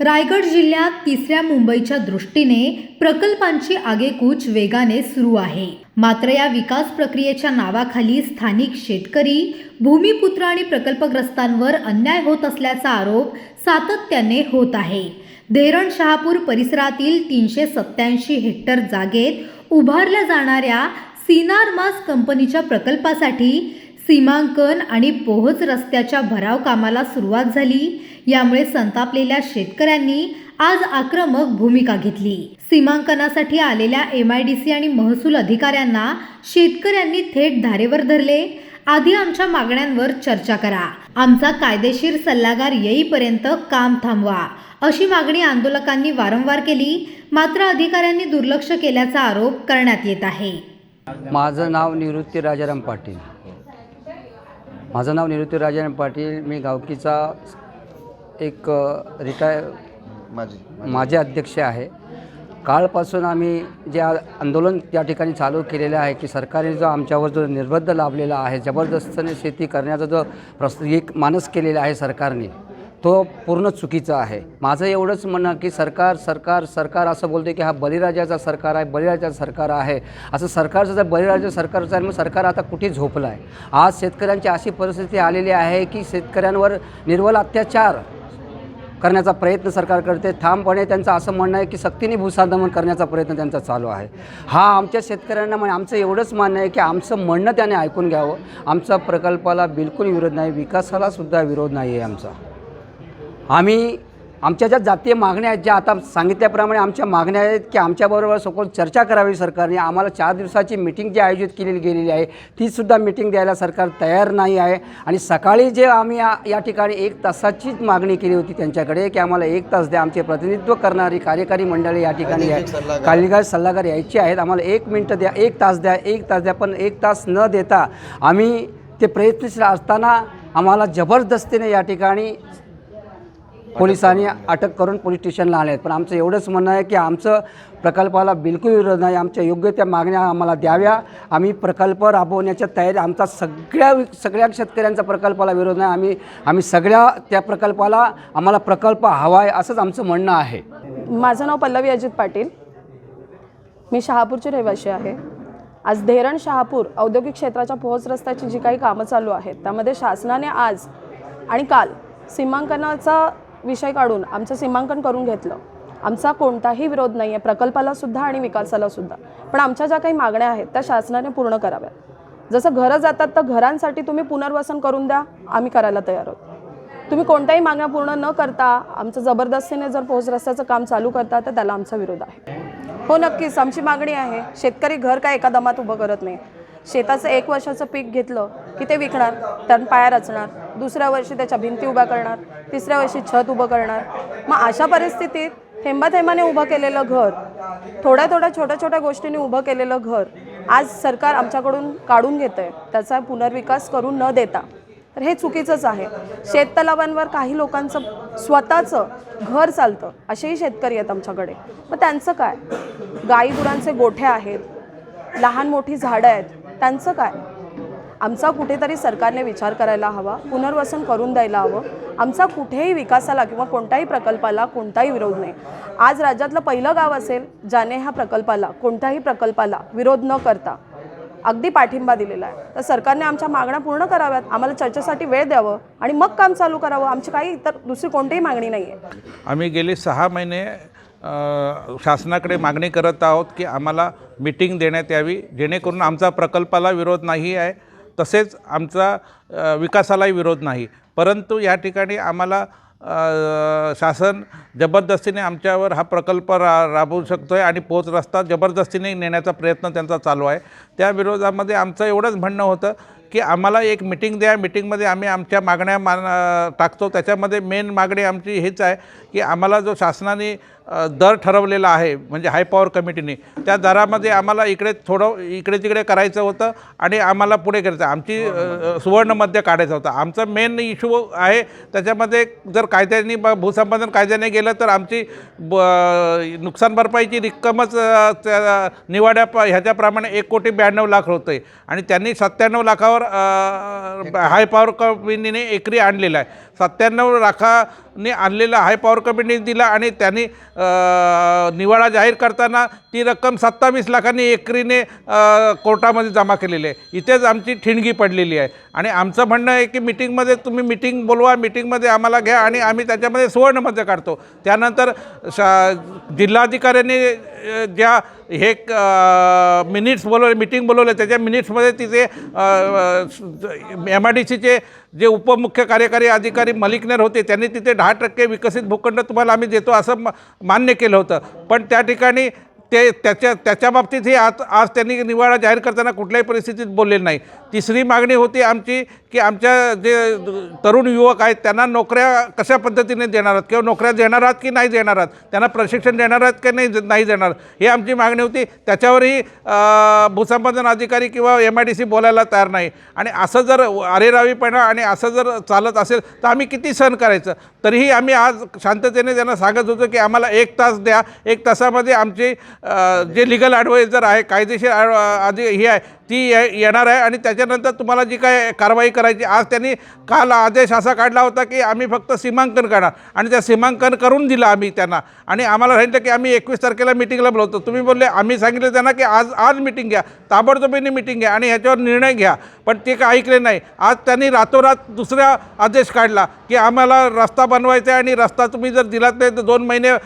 रायगड जिल्ह्यात तिसऱ्या मुंबईच्या दृष्टीने प्रकल्पांची आगेकूच वेगाने सुरू आहे. मात्र या विकास प्रक्रियेच्या नावाखाली स्थानिक शेतकरी भूमिपुत्र आणि प्रकल्पग्रस्तांवर अन्याय होत असल्याचा आरोप सातत्याने होत आहे. धेरण शहापूर परिसरातील तीनशे सत्याऐंशी हेक्टर जागेत उभारल्या जाणाऱ्या सीनार मास कंपनीच्या प्रकल्पासाठी सीमांकन आणि पोहोच रस्त्याच्या भराव कामाला सुरुवात झाली. यामुळे संतापलेल्या शेतकऱ्यांनी आज आक्रमक भूमिका घेतली. सीमांकनासाठी आलेल्या एम आय डी सी आणि महसूल अधिकाऱ्यांना शेतकऱ्यांनी थेट धारेवर धरले. आधी आमच्या मागण्यांवर चर्चा करा. आमचा कायदेशीर सल्लागार येईपर्यंत काम थांबवा अशी मागणी आंदोलकांनी वारंवार केली. मात्र अधिकाऱ्यांनी दुर्लक्ष केल्याचा आरोप करण्यात येत आहे. माझं नाव निवृत्ती राजाराम पाटील. माझं नाव निवृत्ती राजाराम पाटील मी गावकीचा एक रिटायर माझी माझे अध्यक्ष आहे. काळपासून आम्ही जे आंदोलन त्या ठिकाणी चालू केलेलं आहे की सरकारने जो आमच्यावर जो निर्बंध लाभलेला आहे जबरदस्तीने शेती करण्याचा जो प्रस एक मानस केलेला आहे सरकारने तो पूर्ण चुकीचा आहे. माझं एवढंच म्हणणं की सरकार सरकार सरकार असं बोलते की हा बळीराजाचा सरकार आहे बळीराजाचं सरकार आहे. असं सरकारचं जर बळीराजा सरकारचं आहे मग सरकार आता कुठे झोपलं आहे आज शेतकऱ्यांची अशी परिस्थिती आलेली आहे की शेतकऱ्यांवर निर्वल अत्याचार करण्याचा प्रयत्न सरकार करते. ठामपणे त्यांचं असं म्हणणं आहे की सक्तीने भूसांदमन करण्याचा प्रयत्न त्यांचा चालू आहे. हा आमच्या शेतकऱ्यांना म्हणजे आमचं एवढंच मान्य आहे की आमचं म्हणणं त्याने ऐकून घ्यावं. आमचा प्रकल्पाला बिलकुल विरोध नाही विकासालासुद्धा विरोध नाही आहे आमचा. आम्ही आमच्या ज्या जातीय मागण्या आहेत ज्या आता सांगितल्याप्रमाणे आमच्या मागण्या आहेत की आमच्याबरोबर सखोल चर्चा करावी सरकारने. आम्हाला चार दिवसाची मिटिंग जी आयोजित केलेली गेलेली आहे तीसुद्धा मिटिंग द्यायला सरकार तयार नाही आहे. आणि सकाळी जे आम्ही या ठिकाणी एक तासाचीच मागणी केली होती त्यांच्याकडे की आम्हाला एक तास द्या. आमचे प्रतिनिधित्व करणारी कार्यकारी मंडळी या ठिकाणी सल्लागार. कालिका सल्लागार यायचे आहेत. आम्हाला एक मिनटं द्या एक तास द्या एक तास द्या पण एक तास न देता आम्ही ते प्रयत्नशील असताना आम्हाला जबरदस्तीने या ठिकाणी पोलिसांनी अटक करून पोलीस स्टेशनला आले आहेत. पण आमचं एवढंच म्हणणं आहे की आमचं प्रकल्पाला बिलकुल विरोध नाही. आमच्या योग्य त्या मागण्या आम्हाला द्याव्या. आम्ही प्रकल्प राबवण्याच्या तयारी आमचा सगळ्या सगळ्या शेतकऱ्यांचा प्रकल्पाला विरोध नाही. आम्ही आम्ही सगळ्या त्या प्रकल्पाला आम्हाला प्रकल्प हवा आहे असंच आमचं म्हणणं आहे. माझं नाव पल्लवी अजित पाटील. मी शहापूरची रहिवाशी आहे. आज धेरण शहापूर औद्योगिक क्षेत्राच्या पोहोच रस्त्याची जी काही कामं चालू आहेत त्यामध्ये शासनाने आज आणि काल सीमांकनाचा विषय काढून आमचं सीमांकन करून घेतलं. आमचा कोणताही विरोध नाही आहे प्रकल्पालासुद्धा आणि विकासालासुद्धा पण आमच्या ज्या काही मागण्या आहेत त्या शासनाने पूर्ण कराव्यात. जसं घरं जातात तर घरांसाठी तुम्ही पुनर्वसन करून द्या आम्ही करायला तयार आहोत. तुम्ही कोणत्याही मागण्या पूर्ण न करता आमचं जबरदस्तीने जर पोहोच रस्त्याचं काम चालू करता तर त्याला आमचा विरोध आहे. हो नक्कीच. आमची मागणी आहे शेतकरी घर काय एका दमात उभं करत नाही. शेताचं एक वर्षाचं पीक घेतलं की ते विकणार त्यात पाया रचणार. दुसऱ्या वर्षी त्याच्या भिंती उभ्या करणार तिसऱ्या वर्षी छत उभं करणार. मग अशा परिस्थितीत थेंबा थेंबाने उभं केलेलं घर थोड्या थोड्या छोट्या छोट्या गोष्टींनी उभं केलेलं घर आज सरकार आमच्याकडून काढून घेतं आहे त्याचा पुनर्विकास करून न देता. तर हे चुकीचंच आहे. शेततलावांवर काही लोकांचं स्वतःचं घर चालतं असेही शेतकरी आहेत आमच्याकडे. मग त्यांचं काय? गाई गुरांचे गोठे आहेत लहान मोठी झाडं आहेत त्यांचं काय? आमचा कुठेतरी सरकारने विचार करायला हवा पुनर्वसन करून द्यायला हवं. आमचा कुठेही विकासाला किंवा कोणत्याही प्रकल्पाला कोणताही विरोध नाही. आज राज्यातलं पहिलं गाव असेल ज्याने ह्या प्रकल्पाला कोणत्याही प्रकल्पाला विरोध न करता अगदी पाठिंबा दिलेला आहे. तर सरकारने आमच्या मागण्या पूर्ण कराव्यात आम्हाला चर्चेसाठी वेळ द्यावं आणि मग काम चालू करावं. आमची काही इतर दुसरी कोणतीही मागणी नाही आहे आम्ही गेले सहा महिने शासनाकडे मागणी करत आहोत की आम्हाला मीटिंग देण्यात यावी जेणेकरून आमचा प्रकल्पाला विरोध नाही आहे. तसेच आमचा विकासालाही विरोध नाही. परंतु या ठिकाणी आम्हाला शासन जबरदस्तीने आमच्यावर हा प्रकल्प रा राबवू शकतो आहे आणि पोच रस्ता जबरदस्तीने नेण्याचा प्रयत्न त्यांचा चालू आहे. त्या विरोधामध्ये आमचं एवढंच म्हणणं होतं की आम्हाला एक मिटिंग द्या. मिटिंगमध्ये आम्ही आमच्या मागण्या मान टाकतो. त्याच्यामध्ये मेन मागणी आमची हीच आहे की आम्हाला जो शासनाने दर ठरवलेला आहे म्हणजे हाय पॉवर कमिटीने त्या दरामध्ये आम्हाला इकडे थोडं इकडे तिकडे करायचं होतं आणि आम्हाला पुढे करायचं. आमची अ, सुवर्ण मध्य काढायचं होतं. आमचा मेन इश्यू आहे त्याच्यामध्ये जर कायद्याने ब भूसंपादन कायद्याने गेलं तर आमची ब नुकसान भरपाईची रक्कमच त्या निवाड्या प ह्याच्याप्रमाणे एक कोटी ब्याण्णव लाख होतं आणि त्यांनी सत्त्याण्णव लाखावर हाय पॉवर कंपनीने एकरी आणलेलं आहे. सत्त्याण्णव लाखाने आणलेला हाय पॉवर कमिटीने दिला आणि त्यांनी निवाडा जाहीर करताना ती रक्कम सत्तावीस लाखांनी एकरीने कोर्टामध्ये जमा केलेली आहे. इथेच आमची ठिणगी पडलेली आहे. आणि आमचं म्हणणं आहे की मिटिंगमध्ये तुम्ही मिटिंग बोलवा मिटिंगमध्ये आम्हाला घ्या आणि आम्ही त्याच्यामध्ये सुवर्णमध्ये काढतो. त्यानंतर शा जिल्हाधिकाऱ्यांनी ज्या हे मिनिट्स बोलवले मिटिंग बोलवले त्याच्या मिनिट्समध्ये तिथे एम आय डी सीचे जे उपमुख्य कार्यकारी अधिकारी मलिकनेर होते त्यांनी तिथे दहा टक्के विकसित भूखंड तुम्हाला आम्ही देतो असं मान्य केलं होतं. पण त्या ठिकाणी ते त्याच्या त्याच्या बाबतीतही आज आज त्यांनी निवाडा जाहीर करताना कुठल्याही परिस्थितीत बोललेलं नाही. तिसरी मागणी होती आमची की आमच्या जे तरुण युवक आहेत त्यांना नोकऱ्या कशा पद्धतीने देणार आहात? किंवा नोकऱ्या देणार आहात की नाही देणार आहात? त्यांना प्रशिक्षण देणार आहात की नाही नाही देणार? ही आमची मागणी होती. त्याच्यावरही भूसंपादन अधिकारी किंवा एम आय डी सी बोलायला तयार नाही. आणि असं जर अरेरावीपणा आणि असं जर चालत असेल तर आम्ही किती सहन करायचं? तरीही आम्ही आज शांततेने त्यांना सांगत होतो की आम्हाला एक तास द्या. एक तासामध्ये आमची जे लिगल ॲडवायझर आहे कायदेशीर आधी हे आहे ती ये- येणार आहे आणि त्याच्यानंतर तुम्हाला जी काय कारवाई करायची आज त्यांनी काल आदेश असा काढला होता की आम्ही फक्त सीमांकन करणार. आणि त्या सीमांकन करून दिलं आम्ही त्यांना. आणि आम्हाला सांगितलं की आम्ही एकवीस तारखेला मिटिंगला बोलवतो. तुम्ही बोलले आम्ही सांगितलं त्यांना की आज आज मिटिंग घ्या ताबडतोबीने मिटिंग घ्या आणि ह्याच्यावर निर्णय घ्या. पण ते काय ऐकले नाही. आज त्यांनी रातोरात दुसरा आदेश काढला की आम्हाला रस्ता बनवायचा आहे आणि रस्ता तुम्ही जर दिलात नाही तर दोन महिने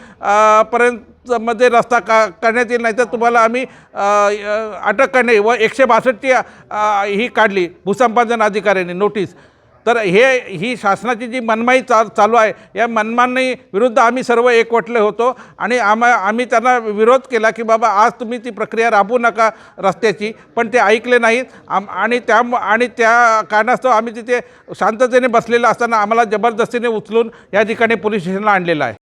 पर्यंत मध्ये रस्ता का करण्यात येईल नाही तर तुम्हाला आम्ही अटक करणे व एकशे बासष्टची ही काढली भूसंपादन अधिकाऱ्यांनी नोटीस तर हे ही शासनाची जी मनमाई चा चालू आहे या मनमानी विरुद्ध आम्ही सर्व एकवटले होतो आणि आम्हा आम्ही त्यांना विरोध केला की बाबा आज तुम्ही ती प्रक्रिया राबवू नका रस्त्याची पण ते ऐकले नाहीत. आम आणि त्या आणि त्या कारणास्तव आम्ही तिथे शांततेने बसलेलं असताना आम्हाला जबरदस्तीने उचलून या ठिकाणी पोलीस स्टेशनला आणलेलं आहे.